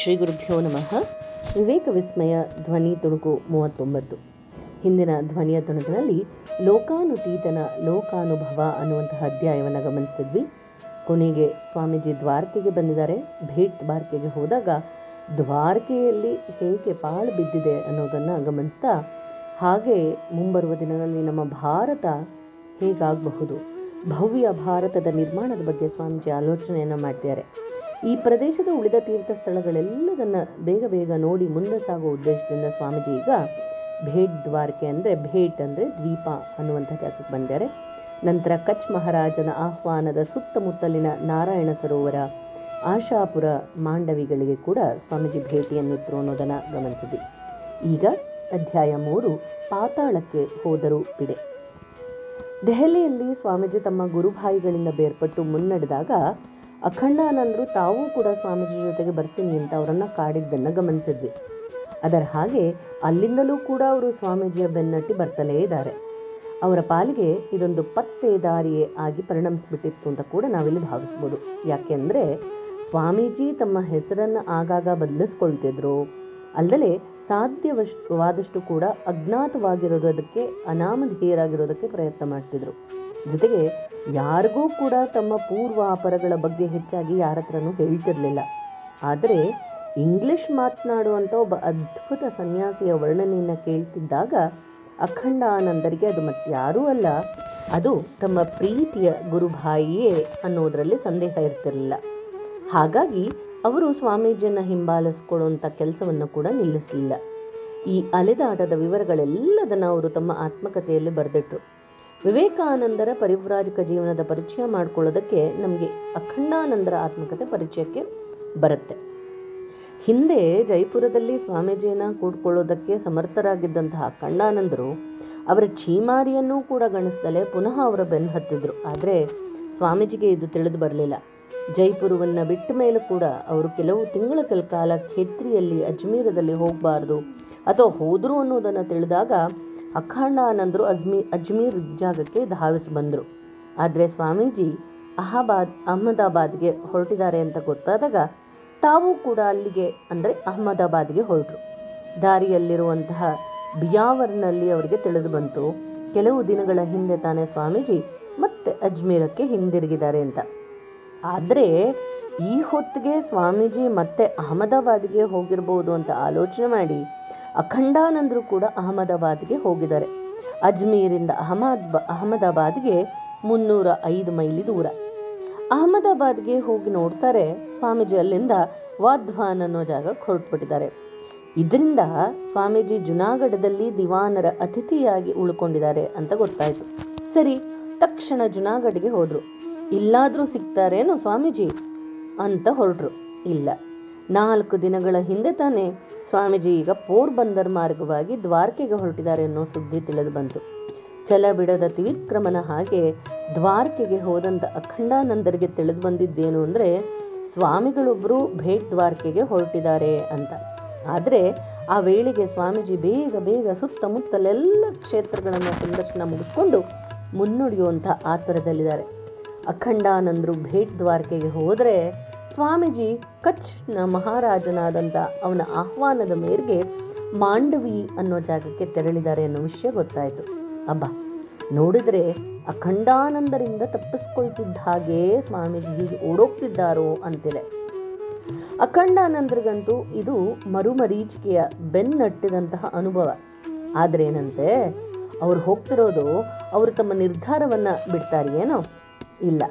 ಶ್ರೀ ಗುರುಭ್ಯೋ ನಮಃ. ವಿವೇಕ ವಿಸ್ಮಯ, ಧ್ವನಿ ತುಣುಕು ಮೂವತ್ತೊಂಬತ್ತು. ಹಿಂದಿನ ಧ್ವನಿಯ ತುಣುಕಿನಲ್ಲಿ ಲೋಕಾನುತೀತನ ಲೋಕಾನುಭವ ಅನ್ನುವಂತಹ ಅಧ್ಯಾಯವನ್ನು ಗಮನಿಸಿದ್ವಿ ಕೊನೆಗೆ ಸ್ವಾಮೀಜಿ ದ್ವಾರಕೆಗೆ ಬಂದಿದ್ದಾರೆ. ಭೇಟ್ ದ್ವಾರಕೆಗೆ ಹೋದಾಗ ದ್ವಾರಕೆಯಲ್ಲಿ ಹೇಗೆ ಪಾಳು ಬಿದ್ದಿದೆ ಅನ್ನೋದನ್ನು ಗಮನಿಸ್ತಾ, ಹಾಗೆ ಮುಂಬರುವ ದಿನಗಳಲ್ಲಿ ನಮ್ಮ ಭಾರತ ಹೇಗಾಗಬಹುದು? ಭವ್ಯ ಭಾರತದ ನಿರ್ಮಾಣದ ಬಗ್ಗೆ ಸ್ವಾಮೀಜಿ ಆಲೋಚನೆಯನ್ನು ಮಾಡ್ತಿದ್ದಾರೆ. ಈ ಪ್ರದೇಶದ ಉಳಿದ ತೀರ್ಥ ಸ್ಥಳಗಳೆಲ್ಲದನ್ನ ಬೇಗ ಬೇಗ ನೋಡಿ ಮುಂದೆ ಸಾಗುವ ಉದ್ದೇಶದಿಂದ ಸ್ವಾಮೀಜಿ ಈಗ ಭೇಟ್ ದ್ವಾರಕೆ ಅಂದರೆ ಭೇಟ್ ಅಂದರೆ ದ್ವೀಪ ಅನ್ನುವಂಥ ಜಾಗಕ್ಕೆ ಬಂದಿದ್ದಾರೆ. ನಂತರ ಕಚ್ ಮಹಾರಾಜನ ಆಹ್ವಾನದ ಸುತ್ತಮುತ್ತಲಿನ ನಾರಾಯಣ ಸರೋವರ, ಆಶಾಪುರ ಮಾಂಡವಿಗಳಿಗೆ ಕೂಡ ಸ್ವಾಮೀಜಿ ಭೇಟಿಯನ್ನಿತ್ತು ಅನ್ನೋದನ್ನು ಗಮನಿಸಿದ್ವಿ. ಈಗ ಅಧ್ಯಾಯ ಮೂರು, ಪಾತಾಳಕ್ಕೆ ಹೋದರೂ ಬಿಡೆ. ದೆಹಲಿಯಲ್ಲಿ ಸ್ವಾಮೀಜಿ ತಮ್ಮ ಗುರುಭಾಯಿಗಳಿಂದ ಬೇರ್ಪಟ್ಟು ಮುನ್ನಡೆದಾಗ ಅಖಂಡಾನಂದರು ತಾವೂ ಕೂಡ ಸ್ವಾಮೀಜಿ ಜೊತೆಗೆ ಬರ್ತೀನಿ ಅಂತ ಅವರನ್ನು ಕಾಡಿದ್ದನ್ನು ಗಮನಿಸಿದ್ವಿ. ಅದರ ಹಾಗೆ ಅಲ್ಲಿಂದಲೂ ಕೂಡ ಅವರು ಸ್ವಾಮೀಜಿಯ ಬೆನ್ನಟ್ಟಿ ಬರ್ತಲೇ ಇದ್ದಾರೆ. ಅವರ ಪಾಲಿಗೆ ಇದೊಂದು ಪತ್ತೆ ದಾರಿಯೇ ಆಗಿ ಪರಿಣಮಿಸ್ಬಿಟ್ಟಿತ್ತು ಅಂತ ಕೂಡ ನಾವಿಲ್ಲಿ ಭಾವಿಸ್ಬೋದು. ಯಾಕೆಂದರೆ ಸ್ವಾಮೀಜಿ ತಮ್ಮ ಹೆಸರನ್ನು ಆಗಾಗ ಬದಲಿಸ್ಕೊಳ್ತಿದ್ರು. ಅಲ್ಲದೆ ಸಾಧ್ಯವಷ್ಟುವಾದಷ್ಟು ಕೂಡ ಅಜ್ಞಾತವಾಗಿರೋದಕ್ಕೆ, ಅನಾಮಧೇಯರಾಗಿರೋದಕ್ಕೆ ಪ್ರಯತ್ನ ಮಾಡ್ತಿದ್ರು. ಜೊತೆಗೆ ಯಾರಿಗೂ ಕೂಡ ತಮ್ಮ ಪೂರ್ವಾಪರಗಳ ಬಗ್ಗೆ ಹೆಚ್ಚಾಗಿ ಯಾರ ಹತ್ರನೂ ಹೇಳ್ತಿರಲಿಲ್ಲ. ಆದರೆ ಇಂಗ್ಲಿಷ್ ಮಾತನಾಡುವಂಥ ಒಬ್ಬ ಅದ್ಭುತ ಸನ್ಯಾಸಿಯ ವರ್ಣನೆಯನ್ನು ಕೇಳ್ತಿದ್ದಾಗ ಅಖಂಡ ಆನಂದರಿಗೆ ಅದು ಮತ್ತಾರೂ ಅಲ್ಲ, ಅದು ತಮ್ಮ ಪ್ರೀತಿಯ ಗುರುಭಾಯಿಯೇ ಅನ್ನೋದರಲ್ಲಿ ಸಂದೇಹ ಇರ್ತಿರಲಿಲ್ಲ. ಹಾಗಾಗಿ ಅವರು ಸ್ವಾಮೀಜಿಯನ್ನು ಹಿಂಬಾಲಿಸ್ಕೊಳ್ಳುವಂಥ ಕೆಲಸವನ್ನು ಕೂಡ ನಿಲ್ಲಿಸಲಿಲ್ಲ. ಈ ಅಲೆದಾಟದ ವಿವರಗಳೆಲ್ಲದನ್ನು ಅವರು ತಮ್ಮ ಆತ್ಮಕಥೆಯಲ್ಲಿ ಬರೆದಿಟ್ರು. ವಿವೇಕಾನಂದರ ಪರಿವ್ರಾಜಕ ಜೀವನದ ಪರಿಚಯ ಮಾಡಿಕೊಳ್ಳೋದಕ್ಕೆ ನಮಗೆ ಅಖಂಡಾನಂದರ ಆತ್ಮಕತೆ ಪರಿಚಯಕ್ಕೆ ಬರುತ್ತೆ. ಹಿಂದೆ ಜೈಪುರದಲ್ಲಿ ಸ್ವಾಮೀಜಿಯನ್ನು ಕೂಡ್ಕೊಳ್ಳೋದಕ್ಕೆ ಸಮರ್ಥರಾಗಿದ್ದಂತಹ ಅಖಂಡಾನಂದರು ಅವರ ಛೀಮಾರಿಯನ್ನೂ ಕೂಡ ಗಣಿಸ್ದಲೇ ಪುನಃ ಅವರ ಬೆನ್ನು ಹತ್ತಿದ್ರು. ಆದರೆ ಸ್ವಾಮೀಜಿಗೆ ಇದು ತಿಳಿದು ಬರಲಿಲ್ಲ. ಜೈಪುರವನ್ನು ಬಿಟ್ಟ ಮೇಲೂ ಕೂಡ ಅವರು ಕೆಲವು ತಿಂಗಳ ಕೆಲ ಕಾಲ ಖೇತ್ರಿಯಲ್ಲಿ ಅಜ್ಮೀರದಲ್ಲಿ ಹೋಗಬಾರ್ದು ಅಥವಾ ಹೋದರು ಅನ್ನೋದನ್ನು ತಿಳಿದಾಗ ಅಖಂಡಾನಂದರು ಅಜ್ಮೀ, ಅಜ್ಮೀರ್ ಜಾಗಕ್ಕೆ ಧಾವಿಸಿ ಬಂದರು. ಆದರೆ ಸ್ವಾಮೀಜಿ ಅಹಬಾದ್ ಅಹಮದಾಬಾದ್ಗೆ ಹೊರಟಿದ್ದಾರೆ ಅಂತ ಗೊತ್ತಾದಾಗ ತಾವು ಕೂಡ ಅಲ್ಲಿಗೆ, ಅಂದರೆ ಅಹಮದಾಬಾದ್ಗೆ ಹೊರಟರು. ದಾರಿಯಲ್ಲಿರುವಂತಹ ಬಿಯಾವರ್ನಲ್ಲಿ ಅವರಿಗೆ ತಿಳಿದು ಬಂತು, ಕೆಲವು ದಿನಗಳ ಹಿಂದೆ ತಾನೇ ಸ್ವಾಮೀಜಿ ಮತ್ತೆ ಅಜ್ಮೀರಕ್ಕೆ ಹಿಂದಿರುಗಿದ್ದಾರೆ ಅಂತ. ಆದರೆ ಈ ಹೊತ್ತಿಗೆ ಸ್ವಾಮೀಜಿ ಮತ್ತೆ ಅಹಮದಾಬಾದ್ಗೆ ಹೋಗಿರ್ಬೋದು ಅಂತ ಆಲೋಚನೆ ಮಾಡಿ ಅಖಂಡಾನಂದರು ಕೂಡ ಅಹಮದಾಬಾದ್ಗೆ ಹೋಗಿದ್ದಾರೆ. ಅಜ್ಮೀರಿಂದ ಅಹಮದ್ ಅಹಮದಾಬಾದ್ಗೆ ಮುನ್ನೂರ ಐದು ಮೈಲಿ ದೂರ. ಅಹಮದಾಬಾದ್ಗೆ ಹೋಗಿ ನೋಡ್ತಾರೆ ಸ್ವಾಮೀಜಿ, ಅಲ್ಲಿಂದ ವಾಧ್ವಾನ್ ಅನ್ನೋ ಜಾಗಕ್ಕೆ ಹೊರಟ್ಬಿಟ್ಟಿದ್ದಾರೆ. ಇದರಿಂದ ಸ್ವಾಮೀಜಿ ಜುನಾಗಢದಲ್ಲಿ ದಿವಾನರ ಅತಿಥಿಯಾಗಿ ಉಳ್ಕೊಂಡಿದ್ದಾರೆ ಅಂತ ಗೊತ್ತಾಯ್ತು. ಸರಿ, ತಕ್ಷಣ ಜುನಾಗಢಗೆ ಹೋದರು. ಇಲ್ಲಾದ್ರೂ ಸಿಗ್ತಾರೇನೋ ಸ್ವಾಮೀಜಿ ಅಂತ ಹೊರಟ್ರು. ಇಲ್ಲ, ನಾಲ್ಕು ದಿನಗಳ ಹಿಂದೆ ತಾನೇ ಸ್ವಾಮೀಜಿ ಈಗ ಪೋರ್ಬಂದರ್ ಮಾರ್ಗವಾಗಿ ದ್ವಾರಕೆಗೆ ಹೊರಟಿದ್ದಾರೆ ಅನ್ನೋ ಸುದ್ದಿ ತಿಳಿದು ಬಂತು. ಛಲ ಬಿಡದ ತಿವಿಕ್ರಮನ ಹಾಗೆ ದ್ವಾರಕೆಗೆ ಹೋದಂಥ ಅಖಂಡಾನಂದರಿಗೆ ತಿಳಿದು ಬಂದಿದ್ದೇನು ಅಂದರೆ ಸ್ವಾಮಿಗಳೊಬ್ಬರು ಭೇಟ್ ದ್ವಾರಕೆಗೆ ಹೊರಟಿದ್ದಾರೆ ಅಂತ. ಆದರೆ ಆ ವೇಳೆಗೆ ಸ್ವಾಮೀಜಿ ಬೇಗ ಬೇಗ ಸುತ್ತಮುತ್ತಲೆಲ್ಲ ಕ್ಷೇತ್ರಗಳನ್ನು ಸಂದರ್ಶನ ಮುಗಿಸ್ಕೊಂಡು ಮುನ್ನುಡಿಯುವಂಥ ಆತರದಲ್ಲಿದ್ದಾರೆ. ಅಖಂಡಾನಂದರು ಭೇಟ್ ದ್ವಾರಕೆಗೆ ಹೋದರೆ ಸ್ವಾಮೀಜಿ ಕಚ್ನ ಮಹಾರಾಜನಾದಂಥ ಅವನ ಆಹ್ವಾನದ ಮೇರೆಗೆ ಮಾಂಡವಿ ಅನ್ನೋ ಜಾಗಕ್ಕೆ ತೆರಳಿದ್ದಾರೆ ಅನ್ನೋ ವಿಷಯ ಗೊತ್ತಾಯಿತು. ಅಬ್ಬ, ನೋಡಿದ್ರೆ ಅಖಂಡಾನಂದರಿಂದ ತಪ್ಪಿಸ್ಕೊಳ್ತಿದ್ದ ಹಾಗೆ ಸ್ವಾಮೀಜಿ ಹೀಗೆ ಓಡೋಗ್ತಿದ್ದಾರೋ ಅಂತಿದೆ. ಅಖಂಡಾನಂದರಿಗಂತೂ ಇದು ಮರುಮರೀಚಿಕೆಯ ಬೆನ್ನಟ್ಟಿದಂತಹ ಅನುಭವ. ಆದರೆ ಏನಂತೆ ಅವ್ರು ಹೋಗ್ತಿರೋದು ಅವರು ತಮ್ಮ ನಿರ್ಧಾರವನ್ನು ಬಿಡ್ತಾರೇನೋ? ಇಲ್ಲ.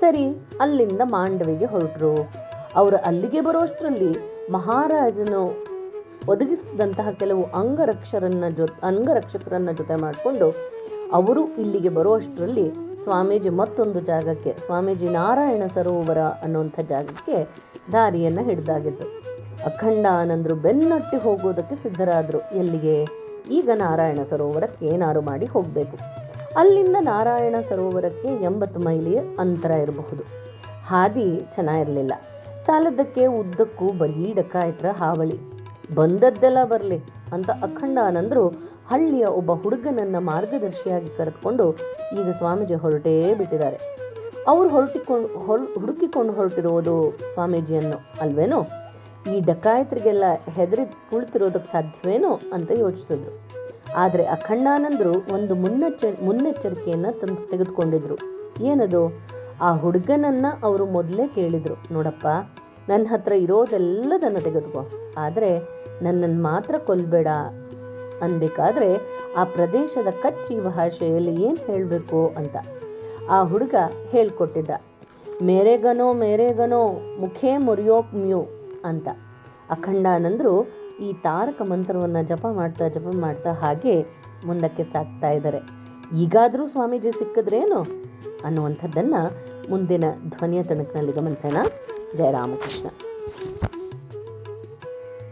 ಸರಿ ಅಲ್ಲಿಂದ ಮಾಂಡವಿಗೆ ಹೊರಟರು. ಅವರು ಅಲ್ಲಿಗೆ ಬರೋಷ್ಟರಲ್ಲಿ ಮಹಾರಾಜನು ಒದಗಿಸಿದಂತಹ ಕೆಲವು ಅಂಗರಕ್ಷರನ್ನ ಜೊ, ಅಂಗರಕ್ಷಕರನ್ನ ಜೊತೆ ಮಾಡಿಕೊಂಡು ಅವರು ಇಲ್ಲಿಗೆ ಬರುವಷ್ಟರಲ್ಲಿ ಸ್ವಾಮೀಜಿ ಮತ್ತೊಂದು ಜಾಗಕ್ಕೆ, ಸ್ವಾಮೀಜಿ ನಾರಾಯಣ ಸರೋವರ ಅನ್ನುವಂಥ ಜಾಗಕ್ಕೆ ದಾರಿಯನ್ನು ಹಿಡಿದಾಗಿದ್ದು. ಅಖಂಡ ಆನಂದರು ಬೆನ್ನಟ್ಟಿ ಹೋಗೋದಕ್ಕೆ ಸಿದ್ಧರಾದರು ಎಲ್ಲಿಗೆ? ಈಗ ನಾರಾಯಣ ಸರೋವರಕ್ಕೆ ಏನಾರು ಮಾಡಿ ಹೋಗಬೇಕು. ಅಲ್ಲಿಂದ ನಾರಾಯಣ ಸರೋವರಕ್ಕೆ ಎಂಬತ್ತು ಮೈಲಿಯ ಅಂತರ ಇರಬಹುದು. ಹಾದಿ ಚೆನ್ನಾಗಿರಲಿಲ್ಲ. ಸಾಲದಕ್ಕೆ ಉದ್ದಕ್ಕೂ ಬರೀ ಡಕಾಯತ್ರ ಹಾವಳಿ. ಬಂದದ್ದೆಲ್ಲ ಬರಲಿ ಅಂತ ಅಖಂಡ ಆನಂದರು ಹಳ್ಳಿಯ ಒಬ್ಬ ಹುಡುಗನನ್ನ ಮಾರ್ಗದರ್ಶಿಯಾಗಿ ಕರೆದುಕೊಂಡು ಈಗ ಸ್ವಾಮೀಜಿ ಹೊರಟೇ ಬಿಟ್ಟಿದ್ದಾರೆ. ಅವ್ರು ಹೊರಟಿಕೊಂಡು, ಹೊರ, ಹುಡುಕಿಕೊಂಡು ಹೊರಟಿರುವುದು ಸ್ವಾಮೀಜಿಯನ್ನು ಅಲ್ವೇನೋ? ಈ ಡಕಾಯತ್ರಿಗೆಲ್ಲ ಹೆದರಿ ಕುಳಿತಿರೋದಕ್ಕೆ ಸಾಧ್ಯವೇನೋ ಅಂತ ಯೋಚಿಸಿದ್ರು. ಆದರೆ ಅಖಂಡಾನಂದರು ಒಂದು ಮುನ್ನೆಚ್ಚ, ಮುನ್ನೆಚ್ಚರಿಕೆಯನ್ನು ತಂದು ತೆಗೆದುಕೊಂಡಿದ್ರು. ಏನದು? ಆ ಹುಡುಗನನ್ನ ಅವರು ಮೊದಲೇ ಕೇಳಿದರು. ನೋಡಪ್ಪ ನನ್ನ ಹತ್ರ ಇರೋದೆಲ್ಲದನ್ನು ತೆಗೆದುಕೋ. ಆದರೆ ನನ್ನನ್ನು ಮಾತ್ರ ಕೊಲ್ಬೇಡ ಅನ್ಬೇಕಾದ್ರೆ ಆ ಪ್ರದೇಶದ ಕಚ್ಚಿ ಭಾಷೆಯಲ್ಲಿ ಏನು ಹೇಳಬೇಕು ಅಂತ. ಆ ಹುಡುಗ ಹೇಳ್ಕೊಟ್ಟಿದ್ದ, ಮೇರೆಗನೋ ಮೇರೆಗನೋ, ಮುಖೇ ಮುರಿಯೋಕ್ ಮ್ಯೂ ಅಂತ. ಅಖಂಡಾನಂದರು ಈ ತಾರಕ ಮಂತ್ರವನ್ನು ಜಪ ಮಾಡ್ತಾ ಜಪ ಮಾಡ್ತಾ ಹಾಗೆ ಮುಂದಕ್ಕೆ ಸಾಗ್ತಾ ಇದ್ದಾರೆ. ಈಗಾದರೂ ಸ್ವಾಮೀಜಿ ಸಿಕ್ಕಿದ್ರೇನು? ಅನ್ನುವಂಥದ್ದನ್ನು ಮುಂದಿನ ಧ್ವನಿಯ ತಣಕಿನಲ್ಲಿ ಗಮನಿಸೋಣ. ಜಯ ರಾಮಕೃಷ್ಣ.